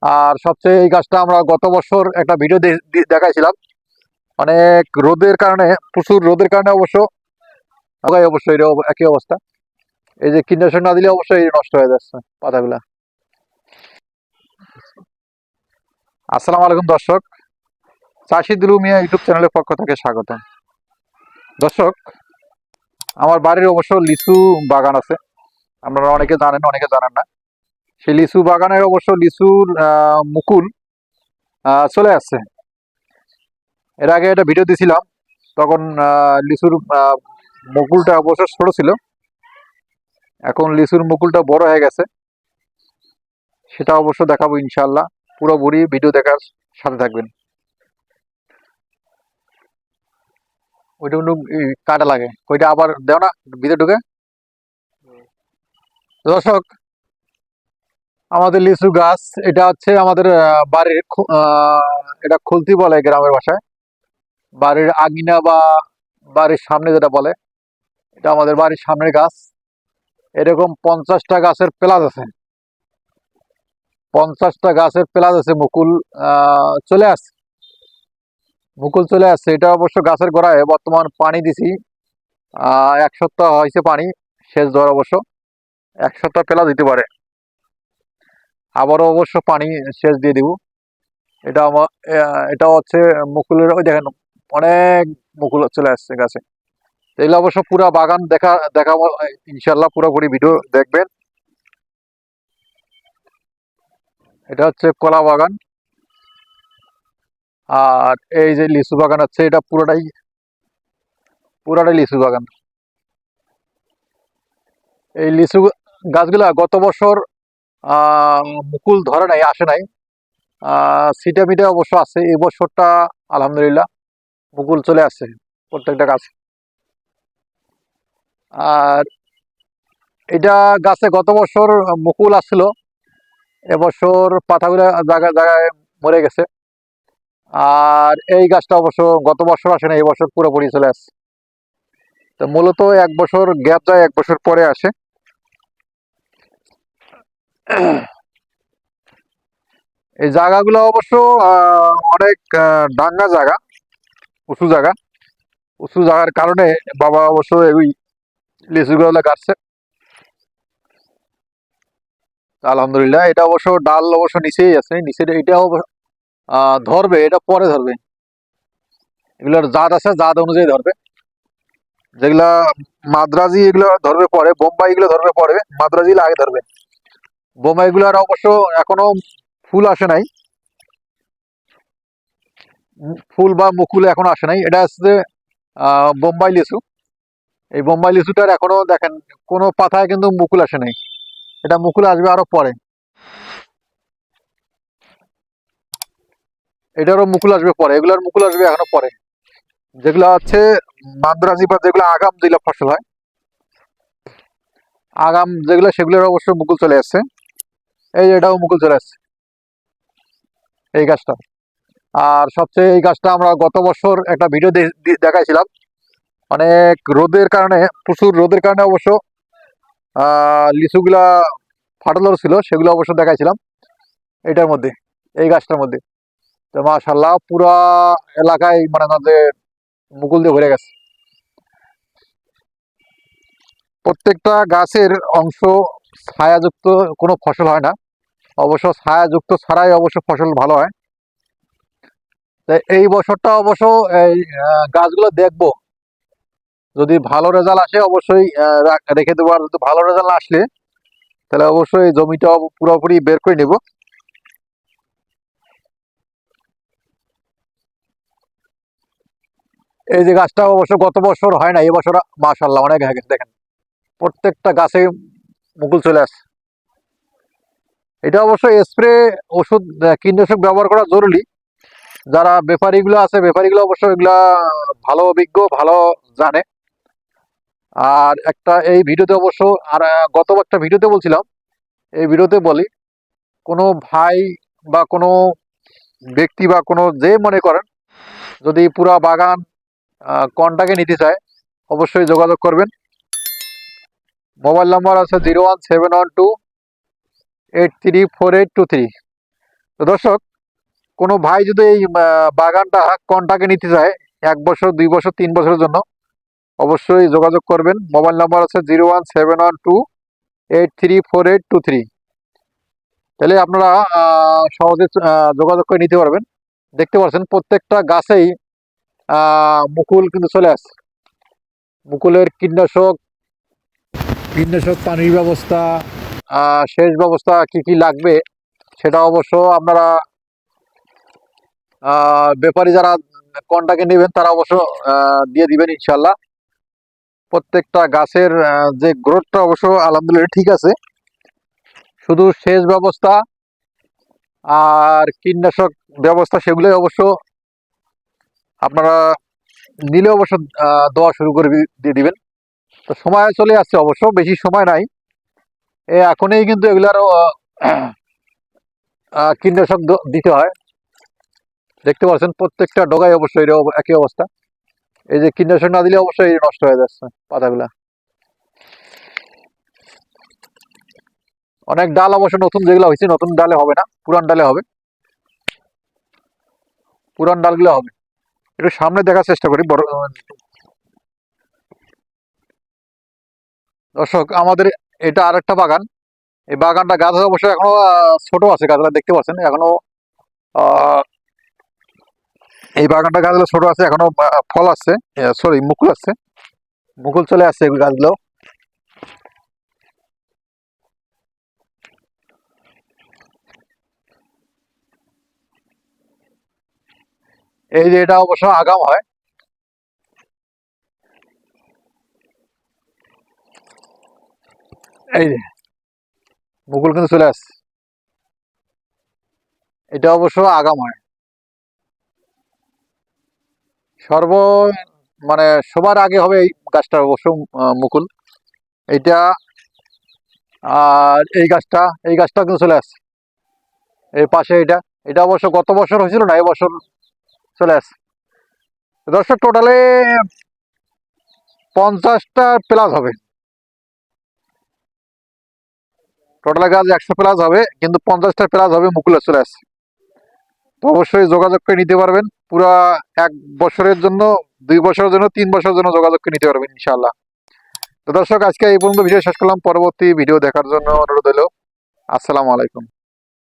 আর সবচেয়ে এই গাছটা আমরা গত বছর একটা ভিডিও দেখাইছিলাম। অনেক রোদের কারণে, প্রচুর রোদের কারণে অবশ্য। লাগাই অবশ্যই এটা অব- একই অবস্থা। এই যে কীটনাশক না দিলে অবশ্যই নষ্ট হয়ে যাচ্ছে পাতাগুলা। আসসালামু আলাইকুম দর্শক। চাষি দিলু মিয়া ইউটিউব চ্যানেলের পক্ষ থেকে স্বাগত দর্শক, আমার বাড়ির অবশ্য লিচু বাগান আছে। আপনারা অনেকে জানেন অনেকে জানেন না। সেই লিচু বাগানের অবশ্য লিচুর আহ, মুকুল চলে আসছে। এর আগে একটা ভিডিও দিছিলাম তখন লিচুর আহ, মুকুলটা অবশ্য ছোট ছিল। এখন লিচুর মুকুলটা বড় হয়ে গেছে। সেটা অবশ্য দেখাবো ইনশাল্লাহ পুরো পুরোপুরি ভিডিও দেখার সাথে থাকবেন। ওইটা কাটা লাগে। ওইটা আবার দেও না ভিতরে ঢুকে। দর্শক আমাদের লিচু গাছ, এটা হচ্ছে আমাদের বাড়ির এটা খুলতি বলে গ্রামের ভাষায়। বাড়ির আগিনা বা বাড়ির সামনে যেটা বলে, এটা আমাদের বাড়ির সামনের গাছ। এরকম পঞ্চাশটা গাছের প্লাস আছে। পঞ্চাশটা গাছের প্লাস আছে, মুকুল চলে আসছে। মুকুল চলে আসছে। এটা অবশ্য গাছের গোড়ায়, বর্তমান পানি দিছি। এক সপ্তাহ হয়েছে পানি, শেষ দেওয়ার অবশ্য। এক সপ্তাহ প্লাস দিতে পারে। আবারও অবশ্য পানি সেচ দিয়ে দিব। এটা আমার এটা হচ্ছে মুকুলের, ওই দেখেন, অনেক মুকুল চলে আসছে গাছে। এগুলো অবশ্য পুরো বাগান দেখা, দেখাবো ইনশাল্লাহ পুরোপুরি ভিডিও দেখবেন। এটা হচ্ছে কলা বাগান। আর এই যে লিচু বাগান আছে এটা পুরোটাই পুরোটাই লিচু বাগান। এই লিচু গাছগুলা গত বছর মুকুল ধরে নাই, আসে নাই। সিটা মিটা অবশ্য আছে। এই বছরটা আলহামদুলিল্লাহ মুকুল চলে আসছে প্রত্যেকটা গাছ। আর এটা গাছে গত বছর মুকুল আসছিল, এবছর পাতাগুলো জায়গায় জায়গায় মরে গেছে। আর এই গাছটা অবশ্য গত বছর আসে না এই বছর পুরোপুরি চলে আসছে। তো মূলত এক বছর গ্যাপ যায়, এক বছর পরে আসে। এই জায়গাগুলো অবশ্য অনেক ডাঙ্গা জায়গা উঁচু জায়গা। উঁচু জায়গার কারণে বাবা অবশ্য ওই লিচুগুলো গাছছে আলহামদুলিল্লাহ এটা অবশ্য ডাল অবশ্য নিচেই আছে নিচে এটা অব- আহ, ধরবে এটা পরে ধরবে। এগুলোর জাত আছে জাত অনুযায়ী ধরবে। যেগুলা মাদ্রাজি এগুলো ধরবে পরে বোম্বাই এগুলো ধরবে পরে মাদ্রাজি আগে ধরবে। বোম্বাই গুলার অবশ্য এখনও ফুল আসে নাই। ফুল বা মুকুল এখনও আসে নাই। এটা আহ, বোম্বাই লিচু। এই বোম্বাই লিচুটার এখনও দেখেন কোনো পাতায় কিন্তু মুকুল আসে নাই। এটা মুকুল আসবে আরও পরে। এটারও মুকুল আসবে পরে। এগুলার মুকুল আসবে এখনও পরে। যেগুলো হচ্ছে মাদ্রাজি বা যেগুলো আগাম যেগুলো ফসল হয় আগাম যেগুলো সেগুলোর অবশ্য মুকুল চলে আসছে। এই এটাও মুকুল চলে আসছে। এই গাছটা। আর সবচেয়ে এই গাছটা আমরা গত বছর একটা ভিডিও দেখাইছিলাম। অনেক রোদের কারণে, প্রচুর রোদের কারণে অবশ্য লিচুগুলা ফাটল ছিল, সেগুলো অবশ্য দেখাইছিলাম। এটার মধ্যে, এই গাছটার মধ্যে। তো মাশাল্লাহ পুরা এলাকায় মানে আমাদের মুকুল দিয়ে ভরে গেছে। প্রত্যেকটা গাছের অংশ ছায়াযুক্ত কোনো ফসল হয় না। অবশ্য ছায়াযুক্ত ছাড়াই অবশ্য ফসল ভালো হয়। তো এই বছরটা অবশ্য এই গাছগুলো দেখব। যদি ভালো রেজাল্ট আসে অবশ্যই রেখে দেবো। আর যদি ভালো রেজাল্ট আসলে, তাহলে অবশ্যই জমিটা পুরোপুরি বের করে নেব। এই যে গাছটা অবশ্য গত বছর হয় না এবছর বছর মাশাল্লাহ অনেক হয়ে গেছে দেখেন। প্রত্যেকটা গাছে মুকুল চলে আসে এটা অবশ্য স্প্রে ওষুধ কীটনাশক ব্যবহার করা জরুরি। যারা ব্যাপারীগুলো আছে, ব্যাপারীগুলো অবশ্য এগুলা ভালো অভিজ্ঞ, ভালো জানে। আর একটা, এই ভিডিওতে অবশ্য, আর গত একটা ভিডিওতে বলছিলাম, এই ভিডিওতে বলি, কোনো ভাই বা কোনো ব্যক্তি বা কোনো যে মনে করেন, যদি পুরা বাগান কন্টাকে নিতে চায়, অবশ্যই যোগাযোগ করবেন। মোবাইল নাম্বার আছে zero one seven one two eight three four eight two three. তো দর্শক, কোনো ভাই যদি এই বাগানটা কন্টাকে নিতে চায়, এক বছর, দুই বছর, তিন বছরের জন্য, অবশ্যই যোগাযোগ করবেন। মোবাইল নাম্বার আছে zero one seven one two eight three four eight two three. তাহলে আপনারা সহজে যোগাযোগ করে নিতে পারবেন। দেখতে পাচ্ছেন প্রত্যেকটা গাছেই মুকুল কিন্তু চলে আসছে। মুকুলের কীটনাশক কীটনাশক পানির ব্যবস্থা। সেচ ব্যবস্থা কি কি লাগবে সেটা অবশ্য আপনারা ব্যাপারী যারা কন্টাকে নেবেন তারা অবশ্য দিয়ে দিবেন ইনশাল্লাহ প্রত্যেকটা গাছের যে গ্রোথটা অবশ্য আলহামদুলিল্লাহ ঠিক আছে। শুধু সেচ ব্যবস্থা আর কীটনাশক ব্যবস্থা সেগুলোই অবশ্য আপনারা নিলে অবশ্য দেওয়া শুরু করে দিয়ে দিবেন। তো সময় চলে আসছে অবশ্য, বেশি সময় নাই। এ এখনই কিন্তু এগুলার কীটনাশক দিতে হয়। দেখতে পাচ্ছেন, প্রত্যেকটা ডগায় অবশ্যই একই অবস্থা। এই যে কীটনাশক না দিলে অবশ্যই নষ্ট হয়ে যাচ্ছে পাতাগুলা। অনেক ডাল অবশ্য নতুন যেগুলো হয়েছে, নতুন ডালে হবে না, পুরান ডালে হবে। পুরান ডালগুলো হবে। একটু সামনে দেখার চেষ্টা করি, বড় দর্শক, আমাদের এটা আর একটা বাগান। এই বাগানটা গাছ অবশ্য এখনও ছোট আছে, গাছগুলো দেখতে পাচ্ছেন। এখনও এই বাগানটা গাছগুলো ছোট আছে, এখনও ফল আসছে সরি মুকুল আসছে। মুকুল চলে আসছে এই গাছগুলো। এই যে এটা অবশ্য আগাম হয়। এই যে, মুকুল কিন্তু চলে আসছে। এটা অবশ্য আগাম হয় সর্ব মানে সবার আগে হবে এই গাছটা অবশ্য মুকুল। এইটা আর এই গাছটা এই গাছটা কিন্তু চলে আসছে। এর পাশে এটা এটা অবশ্য গত বছর হয়েছিল না, এবছর চলে আসছে। দর্শক টোটালে পঞ্চাশটা প্লাস হবে। টোটাল গাছ একশো প্লাস হবে, কিন্তু পঞ্চাশটা প্লাস হবে মুকুল চলে আসছে তো অবশ্যই যোগাযোগ করে নিতে পারবেন। পুরা এক বছরের জন্য, দুই বছরের জন্য, তিন বছরের জন্য যোগাযোগ করে নিতে পারবেন ইনশাআল্লাহ। তো দর্শক, আজকে এই পর্যন্ত ভিডিও শেষ করলাম। পরবর্তী ভিডিও দেখার জন্য অনুরোধ হলো আসসালামু আলাইকুম।